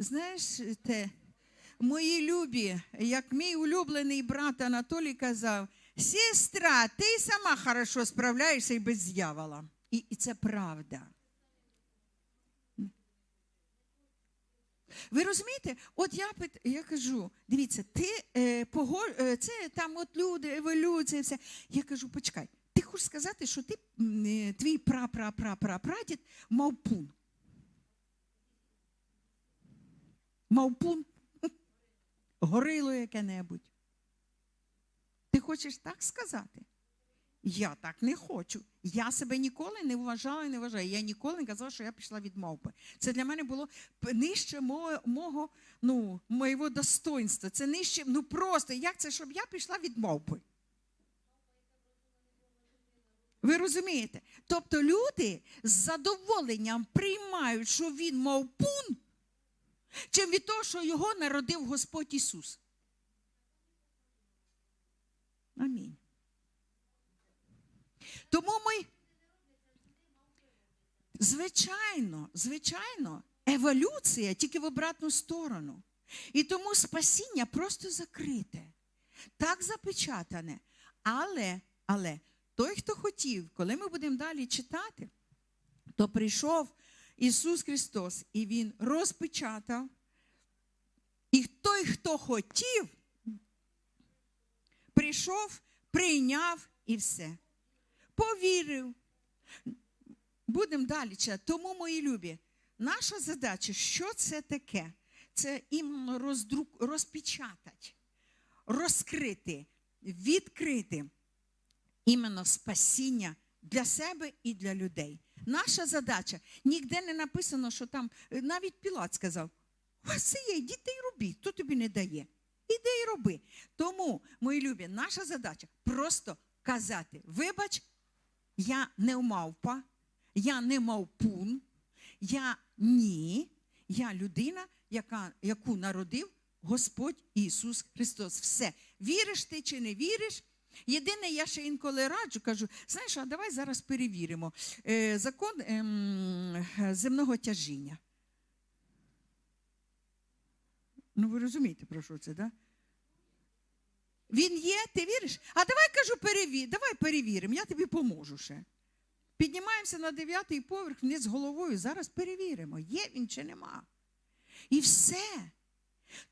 Знаєш, те, мої любі, як мій улюблений брат Анатолій казав, сестра, ти сама хорошо справляєшся і без дьявола. І, і це правда. Ви розумієте? От я я кажу, дивіться, ти е, пого, е, це там от люди, еволюція, все. Я кажу, почекай, ти хочеш сказати, що ти е, твій пра-пра-пра-пра-прадід мавпун. Мавпун, горило яке-небудь. Ти хочеш так сказати? Я так не хочу. Я себе ніколи не вважала і не вважаю. Я ніколи не казала, що я пішла від мавпи. Це для мене було нижче мого, мого ну, моєго достоинства. Це нижче, ну просто як це, щоб я пішла від мавпи? Ви розумієте? Тобто люди з задоволенням приймають, що він мавпун, чим від того, що його народив Господь Ісус. Амінь. Тому ми, звичайно, звичайно, еволюція тільки в обратну сторону. І тому спасіння просто закрите, так запечатане. Але, але той, хто хотів, коли ми будемо далі читати, то прийшов Ісус Христос, і Він розпечатав. Той, хто хотів, прийшов, прийняв і все. Повірив. Будемо далі. Тому, мої любі, наша задача, що це таке? Це іменно роздрук, розпечатати, розкрити, відкрити іменно спасіння для себе і для людей. Наша задача ніде не написано, що там навіть Пілат сказав: у вас це є, йдіть робіть, хто тобі не дає. Іди і роби. Тому, мої любі, наша задача просто казати: вибач, я не мавпа, я не мавпун, я ні, я людина, яка, яку народив Господь Ісус Христос. Все. Віриш ти чи не віриш? Єдине, я ще інколи раджу, кажу, знаєш, а давай зараз перевіримо е, закон ем, земного тяжіння. Ну, ви розумієте, про що це, так? Да? Він є, ти віриш? А давай кажу, перевір, давай перевіримо, я тобі поможу ще. Піднімаємося на дев'ятий поверх вниз головою. Зараз перевіримо, є він чи нема. І все.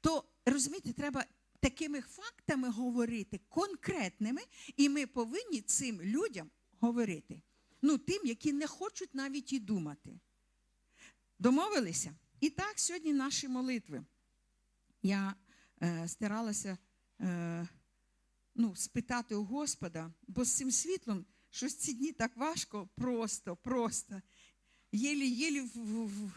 То розумієте, треба такими фактами говорити, конкретними, і ми повинні цим людям говорити. Ну, тим, які не хочуть навіть і думати. Домовилися? І так сьогодні наші молитви. Я е, старалася е, ну, спитати у Господа, бо з цим світлом щось ці дні так важко, просто, просто. Єлі-єлі в, в,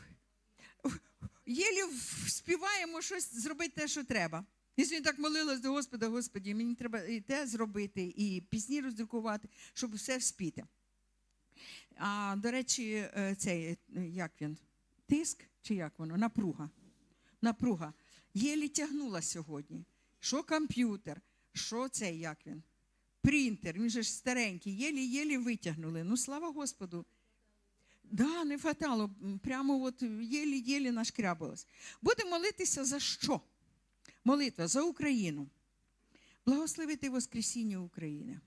в, єлі в- співаємо щось зробити те, що треба. Я сьогодні так молилась до Господа, Господі, мені треба і те зробити, і пісні роздрукувати, щоб все вспіти. А, до речі, е, цей, як він? Тиск чи як воно? Напруга. Напруга. Єлі тягнула сьогодні. Що комп'ютер, що цей, як він? Принтер, він же ж старенький, єлі-єлі витягнули. Ну, слава Господу. Да, не хватало. Прямо от єлі-єлі нашкрябалось. Будемо молитися за що? Молитва за Україну. Благословити Воскресіння України.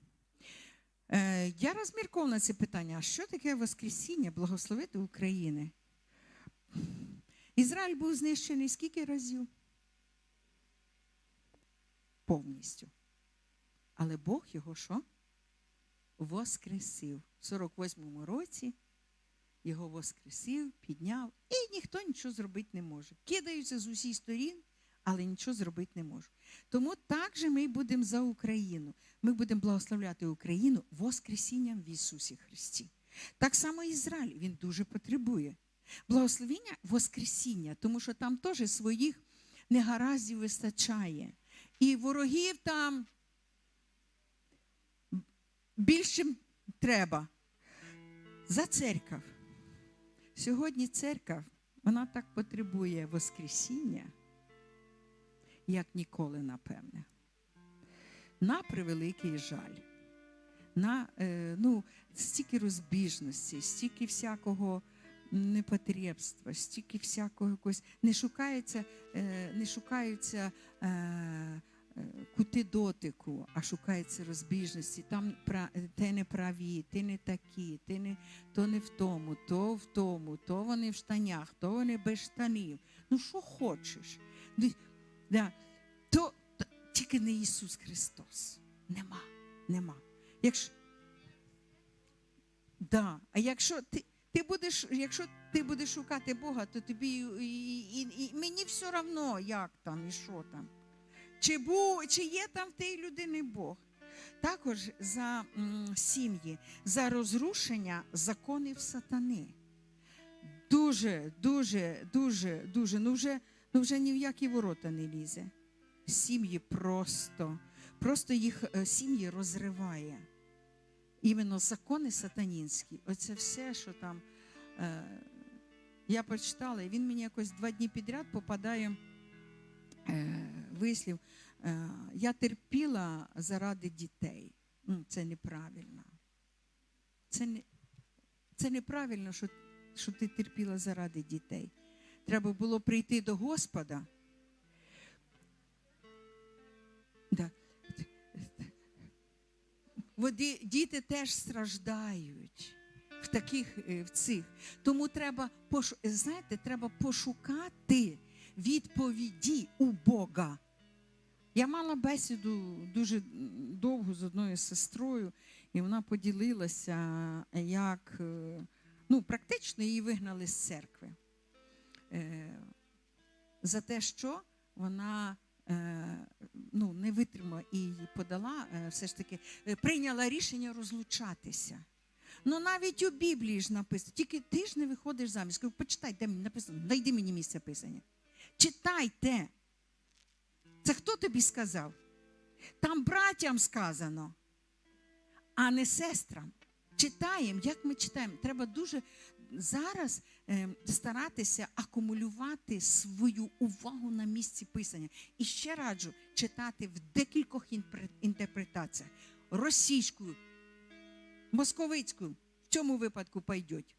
Е, я розмірковувала на це питання. Що таке Воскресіння, благословити України? Ізраїль був знищений скільки разів? Повністю. Але Бог його що? Воскресив. В 48-му році його воскресив, підняв, і ніхто нічого зробити не може. Кидаються з усіх сторін, але нічого зробити не можуть. Тому так же ми будемо за Україну. Ми будемо благословляти Україну Воскресінням в Ісусі Христі. Так само Ізраїль, він дуже потребує. Благословіння Воскресіння, тому що там теж своїх негараздів вистачає. І ворогів там більше треба. За церков. Сьогодні церква, вона так потребує Воскресіння, як ніколи, напевне. На превеликий жаль. На, е, ну, стільки розбіжності, стільки всякого непотребства, стільки всякого якогось. Не шукається, е, не шукаються е, кути дотику, а шукаються розбіжності. Там ти не праві, ти не такі, ти не, то не в тому, то в тому, то вони в штанях, то вони без штанів. Ну що хочеш? Да. То, то тільки не Ісус Христос. Нема, нема. Якщо, да. А якщо ти, ти будеш, якщо ти будеш шукати Бога, то тобі і, і, і, і мені все одно, як там і що там. Чи, бу, чи є там в тій людини Бог? Також за сім'ї, за розрушення законів сатани. Дуже, дуже, дуже, дуже. Ну вже, ну вже ні в які ворота не лізе. Сім'ї просто, просто їх е, сім'ї розриває. Іменно закони сатанінські. Оце все, що там. Е, я прочитала, і він мені якось два дні підряд попадає вислів. Е, я терпіла заради дітей. Ну, це неправильно. Це, не, це неправильно, що, що ти терпіла заради дітей. Треба було прийти до Господа. Да. Води, діти теж страждають в таких е, в цих. Тому треба знаєте, треба пошукати відповіді у Бога. Я мала бесіду дуже довго з одною сестрою, і вона поділилася, як е, ну, практично її вигнали з церкви. Е, За те, що вона е, ну, не витримала і подала, е, все ж таки, прийняла рішення розлучатися. Ну навіть у Біблії ж написано, тільки ти ж не виходиш заміж. Почитай, де написано, знайди мені місце писання. Читайте. Це хто тобі сказав? Там братям сказано, а не сестрам. Читаємо, як ми читаємо. Треба дуже зараз е, старатися акумулювати свою увагу на місці писання. І ще раджу читати в декількох інтерпретаціях: російською, московицькою, в цьому випадку пойдеть.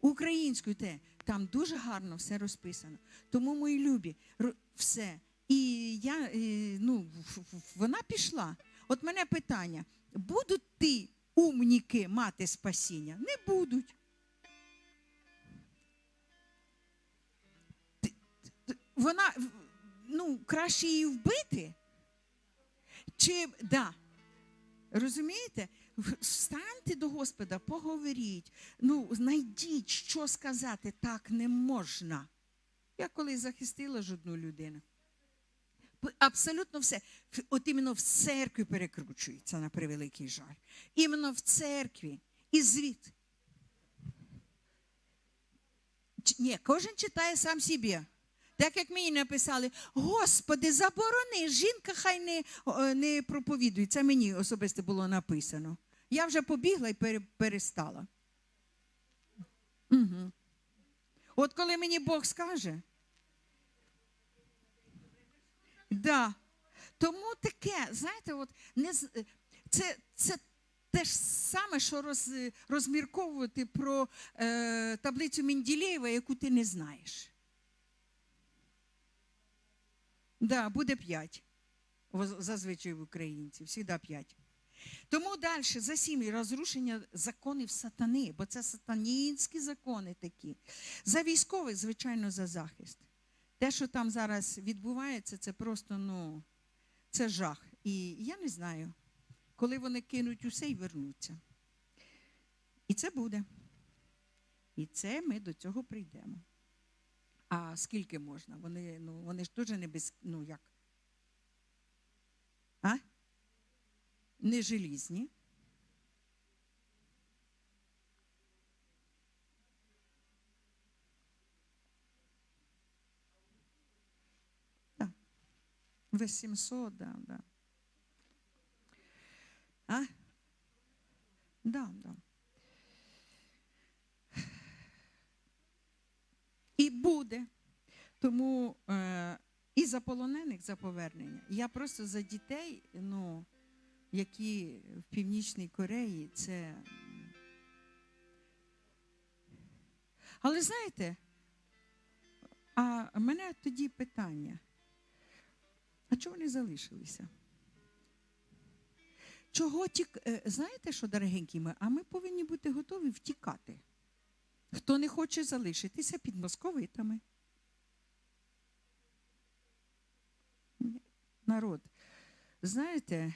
Українською те, там дуже гарно все розписано. Тому, мої любі, все. І я, ну, вона пішла. От мене питання: будуть ті умніки мати спасіння? Не будуть. Вона, ну, краще її вбити? Чи, да, Розумієте? Встаньте до Господа, поговоріть, ну, знайдіть, що сказати, так не можна. Я колись захистила ж одну людину. Абсолютно все. От іменно в церкві перекручується на превеликий жаль. Іменно в церкві. І звід. Ч- Ні, кожен читає сам собі. Так як мені написали, Господи, заборони, жінка хай не, не проповідує. Це мені особисто було написано. Я вже побігла і пере- перестала. Угу. От коли мені Бог скаже. Да. Тому таке, знаєте, от не, це, це те ж саме, що роз, розмірковувати про е, таблицю Менділеєва, яку ти не знаєш. Да, буде п'ять. Зазвичай в українців, завжди п'ять. Тому далі за сім'ї розрушення законів сатани, бо це сатанінські закони такі. За військових, звичайно, за захист. Те, що там зараз відбувається, це просто ну, це жах. І я не знаю, коли вони кинуть усе і вернуться. І це буде. І це ми до цього прийдемо. А скільки можна? Вони, ну, вони ж теж не без, ну як? А? Не желізні. Да. 800, да, да. А? Да, да. І буде. Тому е, і за полонених за повернення. Я просто за дітей, ну, які в Північній Кореї, це. Але знаєте, а в мене тоді питання. А чого вони залишилися? Чого тік... е, Знаєте що, дорогенькі ми? А ми повинні бути готові втікати. Хто не хоче залишитися під московитами. Ні. Народ, знаєте,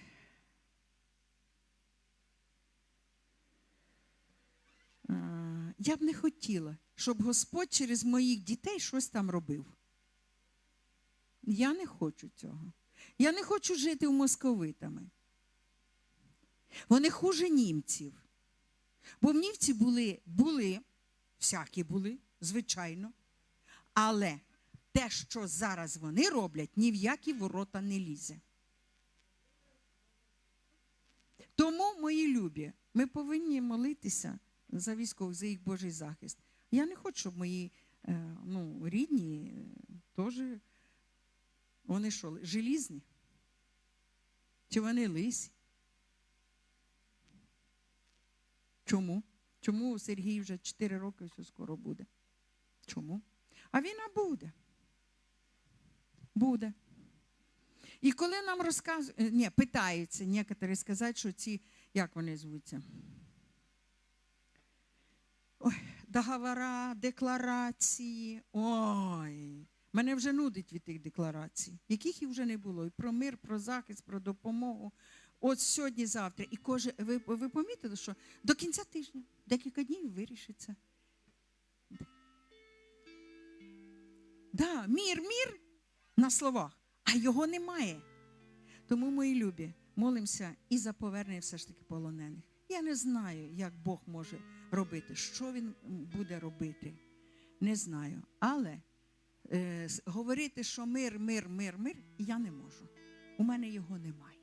я б не хотіла, щоб Господь через моїх дітей щось там робив. Я не хочу цього. Я не хочу жити у московитами. Вони хуже німців. Бо німці були, були, всякі були, звичайно. Але те, що зараз вони роблять, ні в які ворота не лізе. Тому, мої любі, ми повинні молитися за військових, за їх Божий захист. Я не хочу, щоб мої е, ну, рідні е, теж, вони що, желізні? Чи вони лисі? Чому? Чому Сергій вже 4 роки все скоро буде? Чому? А війна буде. Буде. І коли нам розказують, ні, питаються некоторі сказати, що ці, як вони звуться? Ой, договора, декларації. Ой, мене вже нудить від тих декларацій, яких і вже не було. І про мир, про захист, про допомогу. От сьогодні, завтра. І кожен, ви, ви помітили, що до кінця тижня, декілька днів вирішиться. Да, мір, мір на словах, а його немає. Тому, мої любі, молимося і за повернення все ж таки полонених. Я не знаю, як Бог може робити, що Він буде робити. Не знаю. Але е, говорити, що мир, мир, мир, мир, я не можу. У мене його немає.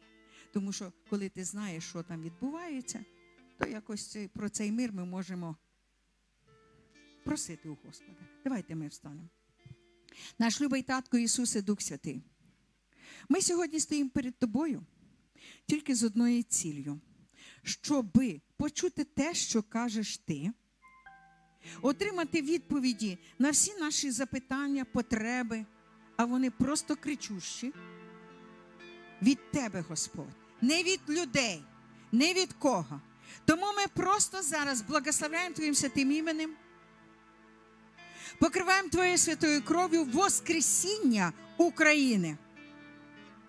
Тому що коли ти знаєш, що там відбувається, то якось про цей мир ми можемо просити у Господа. Давайте ми встанемо. Наш любий татко Ісусе Дух Святий. Ми сьогодні стоїмо перед тобою тільки з одною ціллю, щоби почути те, що кажеш ти, отримати відповіді на всі наші запитання, потреби, а вони просто кричущі від Тебе, Господь, не від людей, не від кого. Тому ми просто зараз благословляємо Твоїм святим іменем, покриваємо Твоєю святою кров'ю Воскресіння України.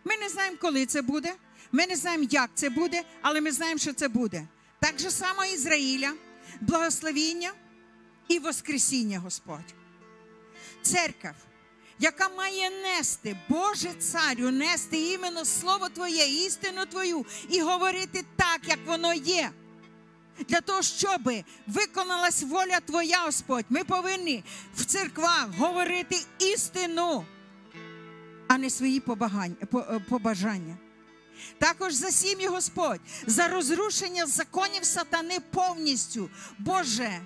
Ми не знаємо, коли це буде, ми не знаємо, як це буде, але ми знаємо, що це буде. Так же само Ізраїля, благословіння і Воскресіння, Господь. Церква, яка має нести, Боже Царю, нести іменно Слово Твоє, істину Твою і говорити так, як воно є. Для того, щоб виконалась воля Твоя, Господь, ми повинні в церквах говорити істину, а не свої е, побажання. Також за сім'ї, Господь, за розрушення законів сатани повністю. Боже,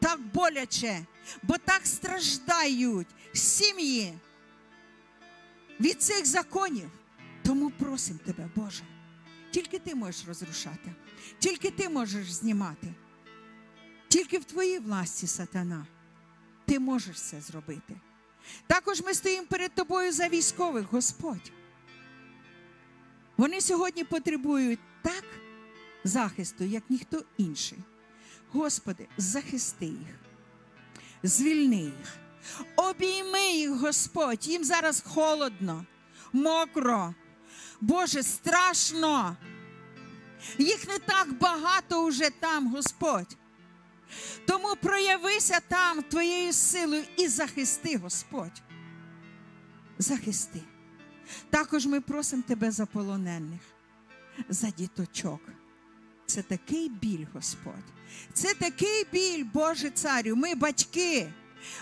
так боляче, бо так страждають сім'ї від цих законів. Тому просимо тебе, Боже. Тільки ти можеш розрушати, тільки ти можеш знімати. Тільки в твоїй власті, сатана, ти можеш це зробити. Також ми стоїмо перед тобою за військових, Господь. Вони сьогодні потребують так захисту, як ніхто інший. Господи, захисти їх, звільни їх, обійми їх, Господь. Їм зараз холодно, мокро. Боже, страшно. Їх не так багато уже там, Господь. Тому проявися там твоєю силою і захисти, Господь. Захисти. Також ми просимо тебе за полонених, за діточок. Це такий біль, Господь. Це такий біль, Боже Царю. Ми батьки,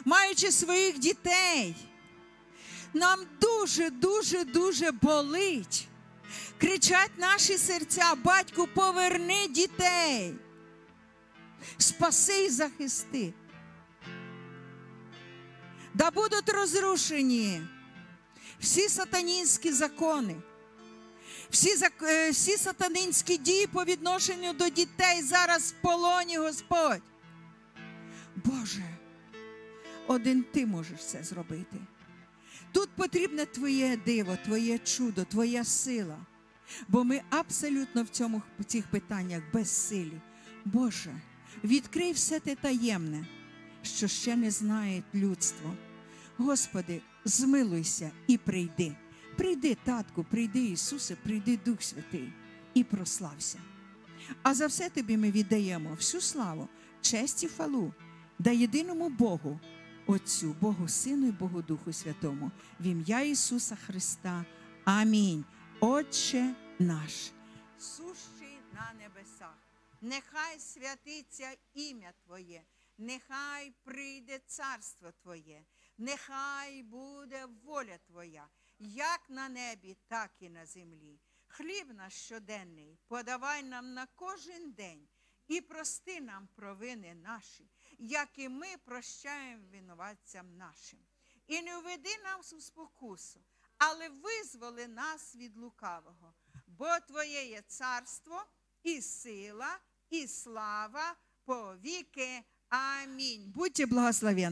маючи своїх дітей. Нам дуже, дуже, дуже болить. Кричать наші серця, батьку, поверни дітей. Спаси і захисти. Да будуть розрушені всі сатанінські закони, всі, е, всі сатанинські дії по відношенню до дітей зараз в полоні, Господь. Боже, Один ти можеш це зробити. Тут потрібне твоє диво, твоє чудо, твоя сила. Бо ми абсолютно в цьому в цих питаннях безсилі. Боже, відкрий все те таємне, що ще не знає людство. Господи, змилуйся і прийди. Прийди, татку, прийди, Ісусе, прийди Дух Святий і прослався. А за все тобі ми віддаємо всю славу, честь і хвалу да єдиному Богу, Отцю, Богу Сину і Богу Духу Святому, в ім'я Ісуса Христа. Амінь. Отче наш, сущий на небесах, нехай святиться ім'я Твоє, нехай прийде царство Твоє, нехай буде воля Твоя, як на небі, так і на землі. Хліб наш щоденний подавай нам на кожен день і прости нам провини наші, як і ми прощаємо винуватцям нашим. І не введи нас у спокусу, але визволи нас від лукавого, бо Твоє є царство, і сила, і слава по віки. Амінь. Будьте благословені.